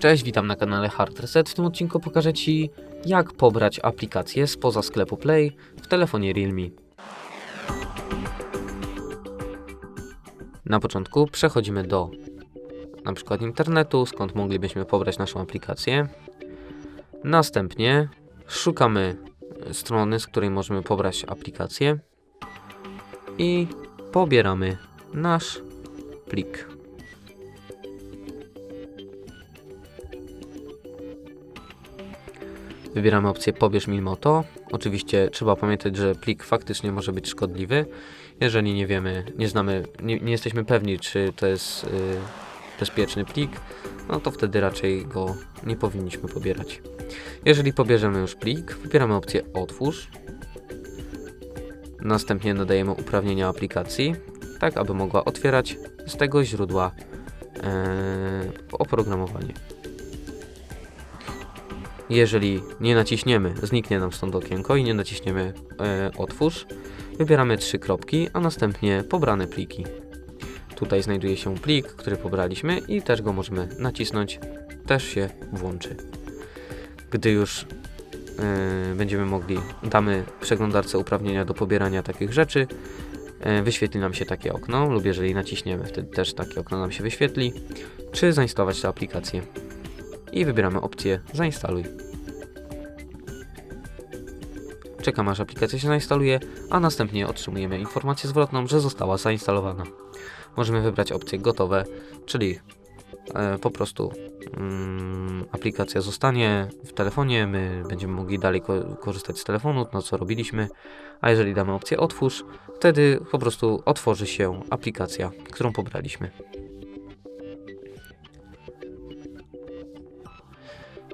Cześć, witam na kanale Hard Reset. W tym odcinku pokażę Ci, jak pobrać aplikację spoza sklepu Play w telefonie Realme. Na początku przechodzimy do na przykład internetu, skąd moglibyśmy pobrać naszą aplikację. Następnie szukamy strony, z której możemy pobrać aplikację i pobieramy nasz plik. Wybieramy opcję pobierz mimo to. Oczywiście trzeba pamiętać, że plik faktycznie może być szkodliwy. Jeżeli nie wiemy, nie znamy, nie, nie jesteśmy pewni, czy to jest y, bezpieczny plik, no to wtedy raczej go nie powinniśmy pobierać. Jeżeli pobierzemy już plik, wybieramy opcję otwórz. Następnie nadajemy uprawnienia aplikacji, tak aby mogła otwierać z tego źródła e, oprogramowanie. Jeżeli nie naciśniemy, zniknie nam stąd okienko i nie naciśniemy e, otwórz, wybieramy trzy kropki, a następnie pobrane pliki. Tutaj znajduje się plik, który pobraliśmy i też go możemy nacisnąć, też się włączy. Gdy już e, będziemy mogli, damy przeglądarce uprawnienia do pobierania takich rzeczy, e, wyświetli nam się takie okno, lub jeżeli naciśniemy, wtedy też takie okno nam się wyświetli, czy zainstalować tę aplikację i wybieramy opcję zainstaluj. Czekamy aż aplikacja się zainstaluje, a następnie otrzymujemy informację zwrotną, że została zainstalowana. Możemy wybrać opcję gotowe, czyli e, po prostu mm, aplikacja zostanie w telefonie, my będziemy mogli dalej ko- korzystać z telefonu, no co robiliśmy, a jeżeli damy opcję otwórz, wtedy po prostu otworzy się aplikacja, którą pobraliśmy.